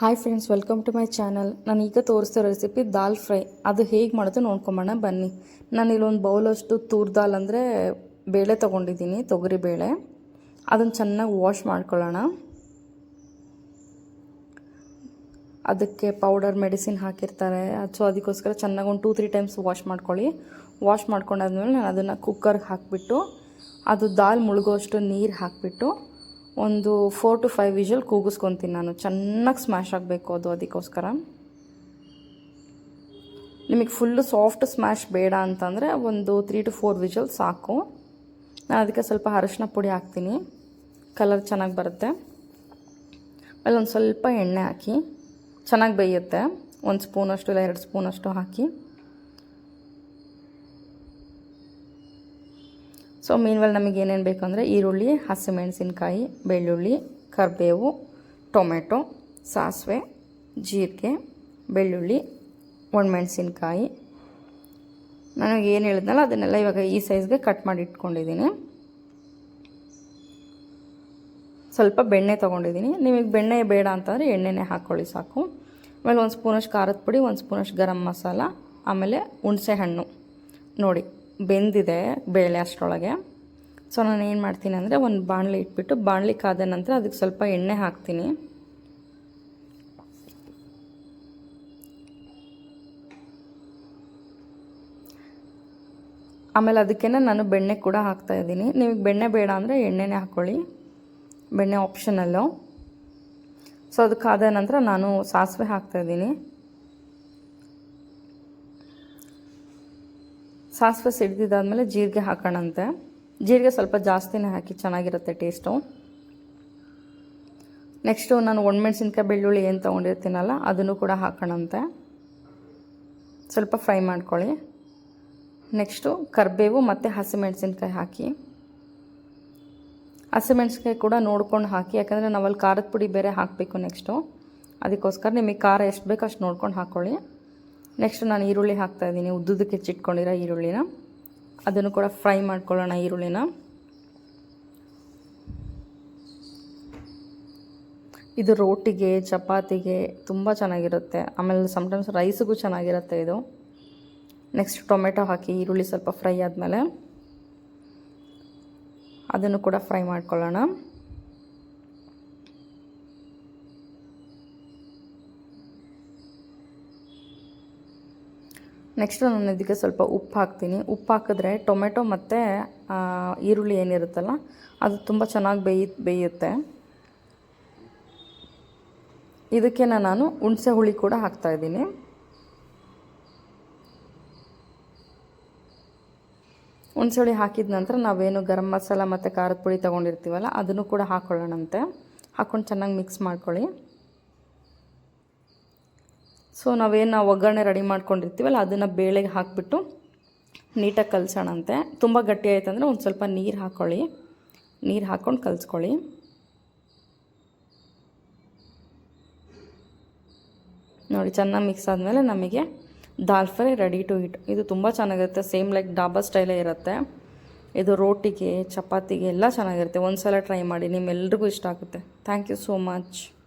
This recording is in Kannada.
Hi friends welcome to my channel ನಾನು ಈಗ ತೋರಿಸ್ತಿರೋ ರೆಸಿಪಿ ದಾಲ್ ಫ್ರೈ. ಅದು ಹೇಗೆ ಮಾಡೋದು ನೋಡ್ಕೊಂಬೋಣ, ಬನ್ನಿ. ನಾನು ಇಲ್ಲೊಂದು ಬೌಲಷ್ಟು ತೂರ್ ದಾಲ್ ಅಂದರೆ ಬೇಳೆ ತೊಗೊಂಡಿದ್ದೀನಿ, ತೊಗರಿ ಬೇಳೆ. ಅದನ್ನು ಚೆನ್ನಾಗಿ ವಾಶ್ ಮಾಡ್ಕೊಳ್ಳೋಣ. ಅದಕ್ಕೆ ಪೌಡರ್ ಮೆಡಿಸಿನ್ ಹಾಕಿರ್ತಾರೆ. ಸೊ ಅದಕ್ಕೋಸ್ಕರ ಚೆನ್ನಾಗಿ ಒಂದು ಟೂ ತ್ರೀ ಟೈಮ್ಸ್ ವಾಶ್ ಮಾಡ್ಕೊಳ್ಳಿ. ವಾಶ್ ಮಾಡ್ಕೊಂಡಾದ್ಮೇಲೆ ನಾನು ಅದನ್ನು ಕುಕ್ಕರ್ಗೆ ಹಾಕಿಬಿಟ್ಟು, ಅದು ದಾಲ್ ಮುಳುಗೋಷ್ಟು ನೀರು ಹಾಕಿಬಿಟ್ಟು ಒಂದು ಫೋರ್ ಟು ಫೈವ್ ವಿಷಲ್ ಕೂಗಿಸ್ಕೊತೀನಿ ನಾನು. ಚೆನ್ನಾಗಿ ಸ್ಮ್ಯಾಶ್ ಆಗಬೇಕು ಅದು ಅದಕ್ಕೋಸ್ಕರ. ನಿಮಗೆ ಫುಲ್ಲು ಸಾಫ್ಟ್ ಸ್ಮ್ಯಾಶ್ ಬೇಡ ಅಂತಂದರೆ ಒಂದು ತ್ರೀ ಟು ಫೋರ್ ವಿಷಲ್ ಸಾಕು. ನಾನು ಅದಕ್ಕೆ ಸ್ವಲ್ಪ ಅರಶಿನ ಪುಡಿ ಹಾಕ್ತೀನಿ. ಕಲರ್ ಚೆನ್ನಾಗಿ ಬರುತ್ತೆ. ಆಮೇಲೆ ಒಂದು ಸ್ವಲ್ಪ ಎಣ್ಣೆ ಹಾಕಿ. ಚೆನ್ನಾಗಿ ಬೇಯುತ್ತೆ. ಒಂದು ಸ್ಪೂನಷ್ಟು ಇಲ್ಲ, ಎರಡು ಸ್ಪೂನಷ್ಟು ಹಾಕಿ. ಸೊ ಮೀನ್ವೆಲ್ ನಮಗೆ ಏನೇನು ಬೇಕು ಅಂದರೆ ಈರುಳ್ಳಿ, ಹಸಿಮೆಣಸಿನ್ಕಾಯಿ, ಬೆಳ್ಳುಳ್ಳಿ, ಕರಿಬೇವು, ಟೊಮೆಟೊ, ಸಾಸಿವೆ, ಜೀರಿಗೆ, ಬೆಳ್ಳುಳ್ಳಿ, ಒಣಮೆಣಸಿನ್ಕಾಯಿ. ನನಗೆ ಏನು ಹೇಳಿದ್ನಲ್ಲ, ಅದನ್ನೆಲ್ಲ ಇವಾಗ ಈ ಸೈಜ್ಗೆ ಕಟ್ ಮಾಡಿ ಇಟ್ಕೊಂಡಿದ್ದೀನಿ. ಸ್ವಲ್ಪ ಬೆಣ್ಣೆ ತೊಗೊಂಡಿದ್ದೀನಿ. ನಿಮಗೆ ಬೆಣ್ಣೆ ಬೇಡ ಅಂತಂದರೆ ಎಣ್ಣೆನೇ ಹಾಕ್ಕೊಳ್ಳಿ ಸಾಕು. ಆಮೇಲೆ ಒಂದು ಸ್ಪೂನಷ್ಟು ಖಾರದ ಪುಡಿ, ಒಂದು ಸ್ಪೂನಷ್ಟು ಗರಂ ಮಸಾಲ, ಆಮೇಲೆ ಹುಣಸೆ ಹಣ್ಣು ನೋಡಿ. ಬೆಂದಿದೆ ಬೇಳೆ ಅಷ್ಟರೊಳಗೆ. ಸೊ ನಾನು ಏನು ಮಾಡ್ತೀನಿ ಅಂದರೆ ಒಂದು ಬಾಣಲೆ ಇಟ್ಬಿಟ್ಟು ಬಾಣಲಿ ಕಾದ ನಂತರ ಅದಕ್ಕೆ ಸ್ವಲ್ಪ ಎಣ್ಣೆ ಹಾಕ್ತೀನಿ. ಆಮೇಲೆ ಅದಕ್ಕೆ ನಾನು ಬೆಣ್ಣೆ ಕೂಡ ಹಾಕ್ತಾ ಇದ್ದೀನಿ. ನಿಮಗೆ ಬೆಣ್ಣೆ ಬೇಡ ಅಂದರೆ ಎಣ್ಣೆನೇ ಹಾಕ್ಕೊಳ್ಳಿ ಬೆಣ್ಣೆ ಆಪ್ಷನಲ್ಲು ಸೊ ಅದಕ್ಕಾದ ನಂತರ ನಾನು ಸಾಸಿವೆ ಹಾಕ್ತಾಯಿದ್ದೀನಿ ಸಾಸಿವೆ ಸಿಡ್ದಿದ್ದಾದಮೇಲೆ ಜೀರಿಗೆ ಹಾಕೋಣಂತೆ. ಜೀರಿಗೆ ಸ್ವಲ್ಪ ಜಾಸ್ತಿನೇ ಹಾಕಿ ಚೆನ್ನಾಗಿರುತ್ತೆ ಟೇಸ್ಟು. ನೆಕ್ಸ್ಟು ನಾನು ಒಣಮೆಣ್ಸಿನ್ಕಾಯಿ ಬೆಳ್ಳುಳ್ಳಿ ಏನು ತೊಗೊಂಡಿರ್ತೀನಲ್ಲ, ಅದನ್ನು ಕೂಡ ಹಾಕೋಣಂತೆ. ಸ್ವಲ್ಪ ಫ್ರೈ ಮಾಡ್ಕೊಳ್ಳಿ. ನೆಕ್ಸ್ಟು ಕರಿಬೇವು ಮತ್ತು ಹಸಿಮೆಣ್ಸಿನ್ಕಾಯಿ ಹಾಕಿ. ಹಸಿಮೆಣ್ಸಿನ್ಕಾಯಿ ಕೂಡ ನೋಡ್ಕೊಂಡು ಹಾಕಿ, ಯಾಕಂದರೆ ನಾವಲ್ಲಿ ಖಾರದ ಪುಡಿ ಬೇರೆ ಹಾಕಬೇಕು ನೆಕ್ಸ್ಟು. ಅದಕ್ಕೋಸ್ಕರ ನಿಮಗೆ ಖಾರ ಎಷ್ಟು ಬೇಕು ಅಷ್ಟು ನೋಡ್ಕೊಂಡು ಹಾಕ್ಕೊಳ್ಳಿ ನೆಕ್ಸ್ಟ್ ನಾನು ಈರುಳ್ಳಿ ಹಾಕ್ತಾಯಿದ್ದೀನಿ ಉದ್ದುದಕ್ಕೆ ಹೆಚ್ಚಿಟ್ಕೊಂಡಿರೋ ಈರುಳ್ಳಿನ. ಅದನ್ನು ಕೂಡ ಫ್ರೈ ಮಾಡ್ಕೊಳ್ಳೋಣ ಈರುಳ್ಳಿನ. ಇದು ರೋಟಿಗೆ, ಚಪಾತಿಗೆ ತುಂಬ ಚೆನ್ನಾಗಿರುತ್ತೆ. ಆಮೇಲೆ ಸಮ್ಟೈಮ್ಸ್ ರೈಸಿಗೂ ಚೆನ್ನಾಗಿರುತ್ತೆ ಇದು. ನೆಕ್ಸ್ಟ್ ಟೊಮೆಟೊ ಹಾಕಿ ಈರುಳ್ಳಿ ಸ್ವಲ್ಪ ಫ್ರೈ ಆದಮೇಲೆ ಅದನ್ನು ಕೂಡ ಫ್ರೈ ಮಾಡ್ಕೊಳ್ಳೋಣ. ನೆಕ್ಸ್ಟ್ ನಾನು ಇದಕ್ಕೆ ಸ್ವಲ್ಪ ಉಪ್ಪು ಹಾಕ್ತೀನಿ. ಉಪ್ಪು ಹಾಕಿದ್ರೆ ಟೊಮೆಟೊ ಮತ್ತು ಈರುಳ್ಳಿ ಏನಿರುತ್ತಲ್ಲ, ಅದು ತುಂಬ ಚೆನ್ನಾಗಿ ಬೇಯಿ, ಬೇಯುತ್ತೆ. ಇದಕ್ಕೆ ನಾನು ಹುಣಸೆ ಹುಳಿ ಕೂಡ ಹಾಕ್ತಾಯಿದ್ದೀನಿ ಹುಣಸೆ ಹುಳಿ ಹಾಕಿದ ನಂತರ ನಾವೇನು ಗರಂ ಮಸಾಲ ಮತ್ತು ಖಾರದ ಪುಡಿ ತೊಗೊಂಡಿರ್ತೀವಲ್ಲ, ಅದನ್ನು ಕೂಡ ಹಾಕ್ಕೊಳ್ಳೋಣಂತೆ ಹಾಕ್ಕೊಂಡು ಚೆನ್ನಾಗಿ ಮಿಕ್ಸ್ ಮಾಡ್ಕೊಳ್ಳಿ. ಸೊ ನಾವೇನು ಒಗ್ಗರಣೆ ರೆಡಿ ಮಾಡ್ಕೊಂಡಿರ್ತೀವಲ್ಲ, ಅದನ್ನು ಬೇಳೆಗೆ ಹಾಕಿಬಿಟ್ಟು ನೀಟಾಗಿ ಕಲಸೋಣಂತೆ. ತುಂಬ ಗಟ್ಟಿ ಆಯ್ತು ಅಂದರೆ ಒಂದು ಸ್ವಲ್ಪ ನೀರು ಹಾಕ್ಕೊಳ್ಳಿ ನೀರು ಹಾಕ್ಕೊಂಡು ಕಲಿಸ್ಕೊಳ್ಳಿ. ನೋಡಿ, ಚೆನ್ನಾಗಿ ಮಿಕ್ಸ್ ಆದಮೇಲೆ ನಮಗೆ dal fry ready to it ಇದು ತುಂಬ ಚೆನ್ನಾಗಿರುತ್ತೆ ಸೇಮ್ ಲೈಕ್ ಡಾಬಾ ಸ್ಟೈಲೇ ಇರುತ್ತೆ. ಇದು ರೋಟಿಗೆ, ಚಪಾತಿಗೆ ಎಲ್ಲ ಚೆನ್ನಾಗಿರುತ್ತೆ. ಒಂದು ಸಲ ಟ್ರೈ ಮಾಡಿ, ನಿಮ್ಮೆಲ್ರಿಗೂ ಇಷ್ಟ ಆಗುತ್ತೆ. Thank you so much